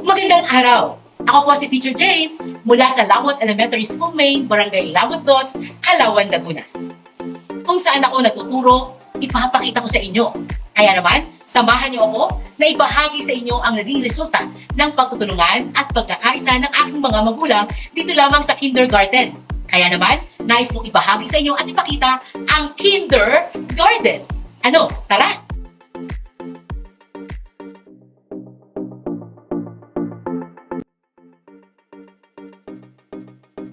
Magandang araw! Ako po si Teacher Jane mula sa Lamot Elementary School Main, Barangay Lamot Dos, Kalawan, Laguna. Kung saan ako natuturo, ipapakita ko sa inyo. Kaya naman, samahan niyo ako na ibahagi sa inyo ang naging resulta ng pagtutulungan at pagkakaisa ng aking mga magulang dito lamang sa kindergarten. Kaya naman, nais kong ibahagi sa inyo at ipakita ang kindergarten. Ano, tara!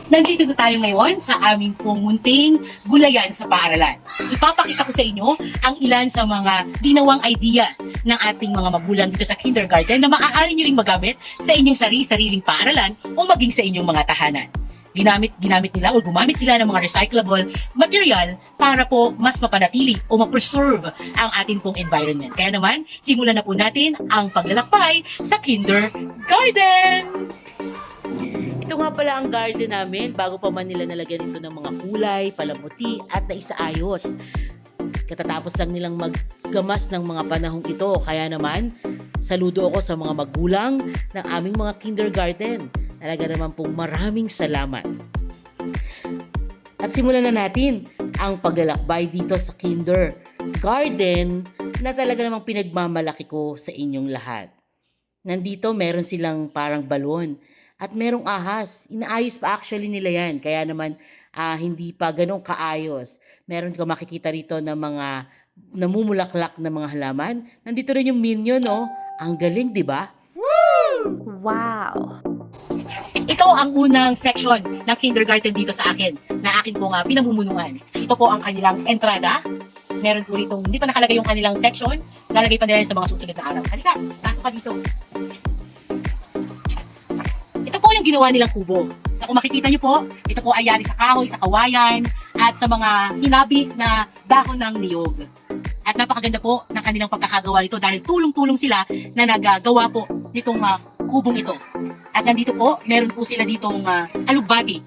Nandito na tayo ngayon sa aming pong munting gulayan sa paaralan. Ipapakita ko sa inyo ang ilan sa mga ginawang idea ng ating mga magulang dito sa kindergarten na maaari nyo ring magamit sa inyong sarili-sariling paaralan o maging sa inyong mga tahanan. Ginamit, ginamit nila o gumamit sila ng mga recyclable material para po mas mapanatili o ma-preserve ang ating pong environment. Kaya naman, simulan na po natin ang paglalakbay sa kindergarten! Ito nga pala ang garden namin bago pa man nila nalagyan ito ng mga kulay, palamuti at naisaayos. Katatapos lang nilang maggamas ng mga panahong ito. Kaya naman, saludo ako sa mga magulang ng aming mga kindergarten. Talaga naman pong maraming salamat. At simulan na natin ang paglalakbay dito sa kindergarten na talaga namang pinagmamalaki ko sa inyong lahat. Nandito meron silang parang balon at merong ahas. Inaayos pa actually nila yan. Kaya naman ah, hindi pa ganun kaayos. Meron ka makikita rito ng mga namumulaklak na mga halaman. Nandito rin yung minion, no? Ang galing, di ba? Wow! Ito ang unang section ng kindergarten dito sa akin na akin pong uh, pinamumunuan. Ito po ang kanilang entrada. Meron po rito, hindi pa nakalagay yung kanilang section. Lalagay pa nila yan sa mga susunod na araw. Halika, pasok ka dito. Yung ginawa nilang kubo. So kung makikita nyo po, ito po ay yari sa kahoy, sa kawayan, at sa mga hinabi na dahon ng niyog. At napakaganda po ng kanilang pagkakagawa nito dahil tulong-tulong sila na nagagawa po nitong ah, kubong ito. At nandito po, meron po sila ditong uh, alugbati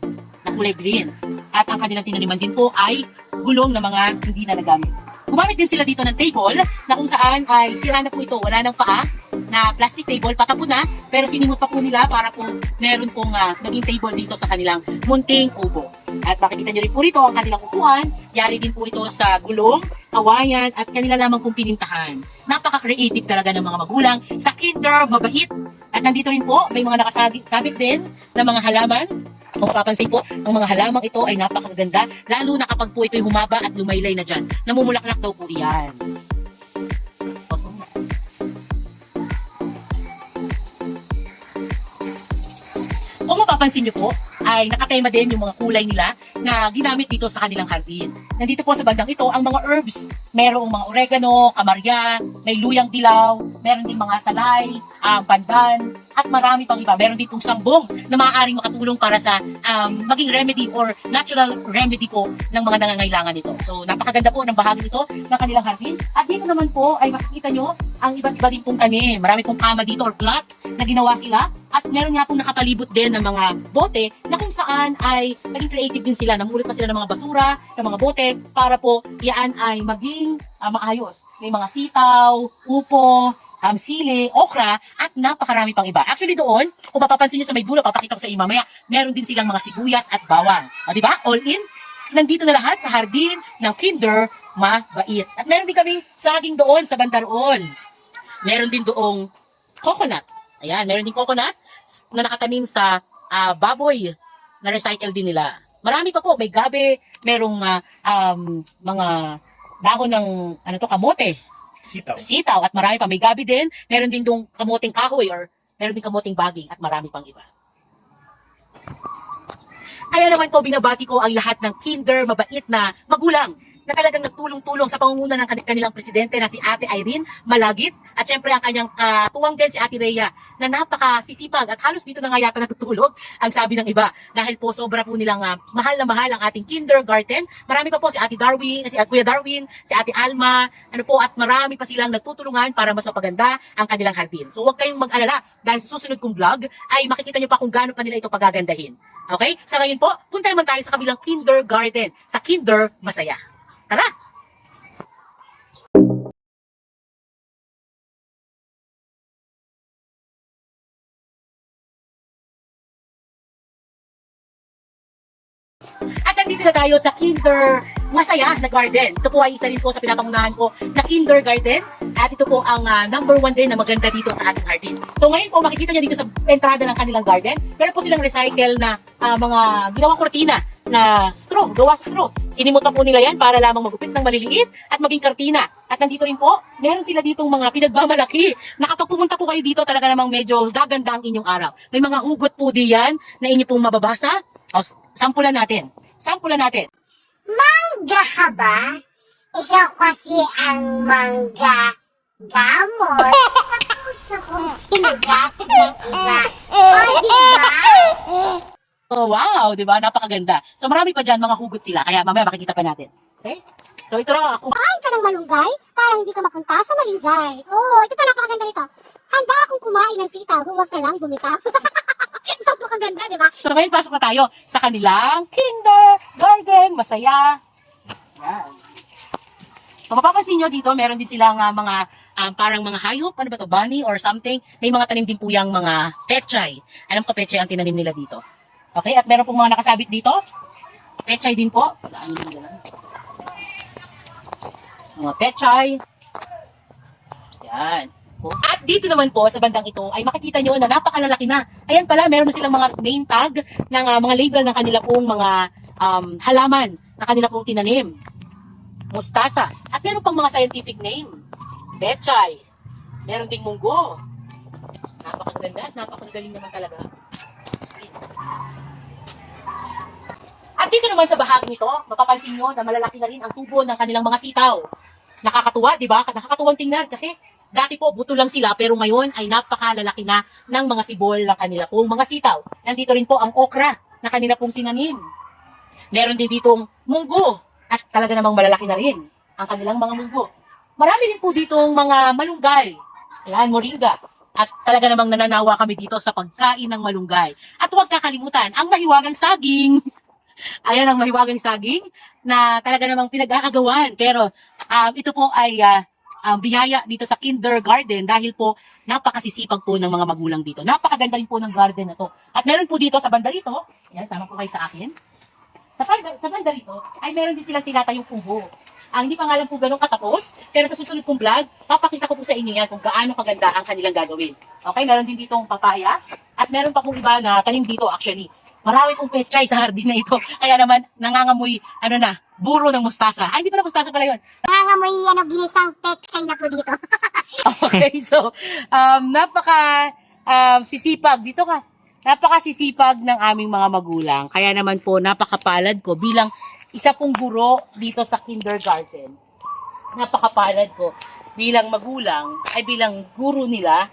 na kulay green. At ang kanilang tinaniman din po ay gulong na mga hindi na nagamit. Gumamit din sila dito ng table na kung saan ay sira na po ito, wala ng paa na plastic table, patapon na, pero sinimot pa po nila para po meron pong uh, naging table dito sa kanilang munting kubo. At makikita nyo rin po rito ang kanilang upuan, yari din po ito sa gulong, kawayan, at kanila lamang pong pinintahan. Napaka-creative talaga ng mga magulang sa kinder, mabait, at nandito rin po, may mga nakasabit sabit din ng mga halaman. Kung mapapansin po, ang mga halamang ito ay napakaganda, lalo na kapag po ito'y humaba at lumaylay na dyan. Namumulaklak daw po yan. Mapapansin nyo po, ay nakatema din yung mga kulay nila na ginamit dito sa kanilang hardin. Nandito po sa bandang ito ang mga herbs. Merong mga oregano, kamarya, may luyang dilaw, meron din mga salay, uh, pandan, at marami pang iba. Meron din pong sambong na maaaring makatulong para sa um, maging remedy or natural remedy po ng mga nangangailangan nito. So napakaganda po ng bahagi nito ng kanilang hardin. At dito naman po ay makikita nyo ang iba't iba din pong tanim. Marami pong kama dito or plot na ginawa sila. At meron nga pong nakapalibot din ng mga bote na kung saan ay naging creative din sila. Namulot pa sila ng mga basura, ng mga bote para po yan ay maging uh, maayos. May mga sitaw, upo, um, sili, okra, at napakarami pang iba. Actually doon, kung mapapansin niyo sa may dulo, papakita ko sa inyo mamaya, meron din silang mga sibuyas at bawang. O, di ba? All in. Nandito na lahat sa hardin ng Kinder Mabait. At meron din kaming saging doon sa bandaroon. Meron din doong coconut. Ayan, meron din coconut na nakatanim sa ah, baboy na recycle din nila. Marami pa po, may gabi, merong ah, um, mga dahon ng ano to kamote, Sitaw. sitaw at marami pa. May gabi din, meron din dong kamuting kahoy or meron din kamuting baging at marami pang iba. Kaya naman po binabati ko ang lahat ng kinder, mabait na magulang na talagang nagtulong-tulong sa pangunguna ng kani- kanilang presidente na si Ate Irene Malagit at syempre ang kanyang katuwang din si Ate Rhea na napakasisipag at halos dito na nga yata natutulog ang sabi ng iba dahil po sobra po nilang ah, mahal na mahal ang ating kindergarten. Marami pa po si Ate Darwin, si Kuya Darwin, si Ate Alma, ano po at marami pa silang nagtutulungan para mas mapaganda ang kanilang hardin. So huwag kayong mag-alala dahil sa susunod kong vlog ay makikita niyo pa kung gaano pa nila ito pagagandahin. Okay? Sa ngayon po, punta naman tayo sa kabilang kindergarten, sa Kinder Masaya. Tara! Nandito na tayo sa Kinder Masaya na Garden. Ito po ay isa rin po sa pinapangunahan ko na kindergarten. At ito po ang ah, number one din na maganda dito sa ating garden. So ngayon po makikita niyo dito sa entrada ng kanilang garden. Meron po silang recycle na ah, mga ginawang kortina na straw, gawa sa straw. Sinimot pa po nila yan para lamang magupit ng maliliit at maging kartina. At nandito rin po, meron sila ditong mga pinagmamalaki na kapag pumunta po kayo dito talaga namang medyo gaganda ang inyong araw. May mga hugot po diyan na inyo pong mababasa. O, sampulan natin. Sampulan natin. Mangga ka ba? Ikaw kasi ang mangga gamot sa puso kong sinagatid ng iba. O, di ba? Oh, wow, 'di ba? Napakaganda. So marami pa diyan mga hugot sila, kaya mamaya makikita pa natin. Okay? So ito raw ako. Kumain ka ng malunggay para hindi ka mapunta sa malunggay. Oo, ito pa napakaganda nito. Handa akong kumain ng sitaw, huwag ka lang bumitaw. napakaganda, di ba? So ngayon pasok na tayo sa kanilang kindergarten. Masaya. Yan. So mapapansin nyo dito, meron din silang ah, mga um, parang mga hayop, ano ba to, bunny or something. May mga tanim din po yung mga pechay. Alam ko pechay ang tinanim nila dito. Okay, at meron pong mga nakasabit dito. Pechay din po. Mga pechay. Yan. At dito naman po sa bandang ito ay makikita nyo na napakalalaki na. Ayan pala, meron na silang mga name tag ng ah, mga label ng kanila pong mga um, halaman na kanila pong tinanim. Mustasa. At meron pang mga scientific name. Betchay. Meron ding munggo. Napakaganda napakagaling naman talaga. At dito naman sa bahagi nito, mapapansin nyo na malalaki na rin ang tubo ng kanilang mga sitaw. Nakakatuwa, di ba? Nakakatuwang tingnan kasi dati po buto lang sila pero ngayon ay napakalalaki na ng mga sibol ng kanila pong mga sitaw. Nandito rin po ang okra na kanila pong tinanim. Meron din ditong munggo at talaga namang malalaki na rin ang kanilang mga munggo. Marami din po ditong mga malunggay. Ayan, moringa. At talaga namang nananawa kami dito sa pagkain ng malunggay. At huwag kakalimutan, ang mahiwagang saging. Ayan ang mahiwagang saging na talaga namang pinag-aagawan. Pero um, ito po ay ah, um, biyaya dito sa kindergarten dahil po napakasisipag po ng mga magulang dito. Napakaganda rin po ng garden na to. At meron po dito sa banda rito, yan, sama po kayo sa akin. Sa banda, sa banda rito, ay meron din silang tinatayong kubo. Ang hindi pa nga lang po ganun katapos, pero sa susunod kong vlog, papakita ko po sa inyo yan kung gaano kaganda ang kanilang gagawin. Okay, meron din dito papaya, at meron pa pong iba na tanim dito actually. Marami pong pechay sa hardin na ito. Kaya naman, nangangamoy, ano na, buro ng mustasa. Ay, hindi pala mustasa pala yun. Nangangamoy ano, ginisang pechay na po dito. Okay, so, um, napaka um, sisipag. Dito ka. Napaka sisipag ng aming mga magulang. Kaya naman po, napakapalad ko bilang isa pong guro dito sa kindergarten. Napakapalad ko bilang magulang, ay bilang guro nila,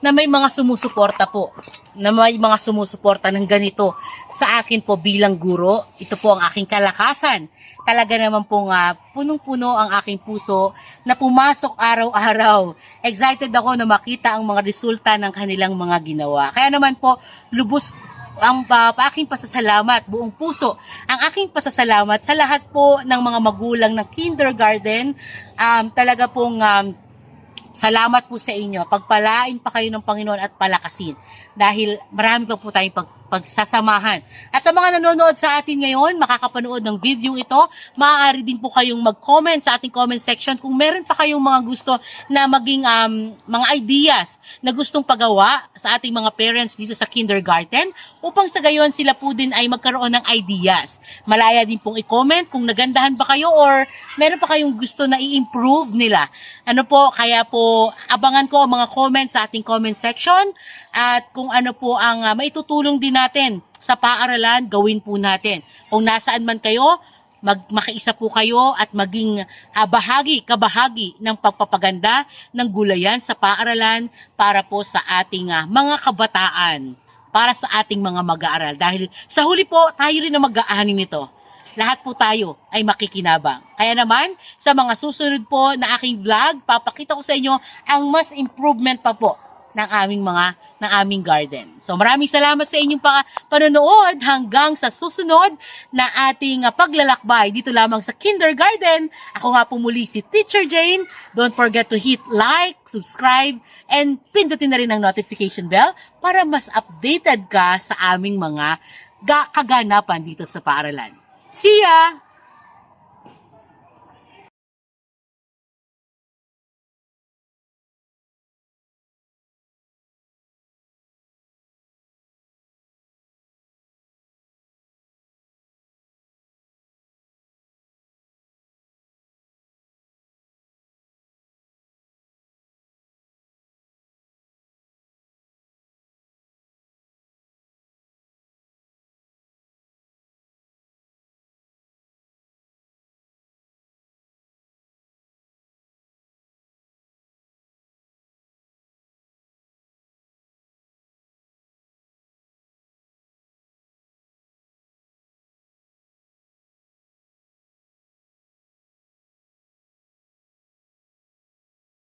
na may mga sumusuporta po. Na may mga sumusuporta ng ganito sa akin po bilang guro. Ito po ang aking kalakasan. Talaga naman po nga, punong-puno ang aking puso na pumasok araw-araw. Excited ako na makita ang mga resulta ng kanilang mga ginawa. Kaya naman po, lubos ang uh, aking pasasalamat, buong puso, ang aking pasasalamat sa lahat po ng mga magulang ng kindergarten. Um, talaga pong um, salamat po sa inyo. Pagpalain pa kayo ng Panginoon at palakasin. Dahil marami pa po tayong pag, pagsasamahan. At sa mga nanonood sa atin ngayon, makakapanood ng video ito, maaari din po kayong mag-comment sa ating comment section kung meron pa kayong mga gusto na maging um, mga ideas na gustong pagawa sa ating mga parents dito sa kindergarten upang sa gayon sila po din ay magkaroon ng ideas. Malaya din pong i-comment kung nagandahan ba kayo or meron pa kayong gusto na i-improve nila. Ano po, kaya po abangan ko ang mga comments sa ating comment section at kung ano po ang uh, maitutulong din natin sa paaralan, gawin po natin. Kung nasaan man kayo, mag makiisa po kayo at maging ah, bahagi, kabahagi ng pagpapaganda ng gulayan sa paaralan para po sa ating ah, mga kabataan, para sa ating mga mag-aaral. Dahil sa huli po, tayo rin na mag-aani nito. Lahat po tayo ay makikinabang. Kaya naman, sa mga susunod po na aking vlog, papakita ko sa inyo ang mas improvement pa po ng aming mga ng aming garden. So maraming salamat sa inyong pa panonood hanggang sa susunod na ating ah, paglalakbay dito lamang sa kindergarten. Ako nga po muli si Teacher Jane. Don't forget to hit like, subscribe, and pindutin na rin ang notification bell para mas updated ka sa aming mga ga- kaganapan dito sa paaralan. See ya!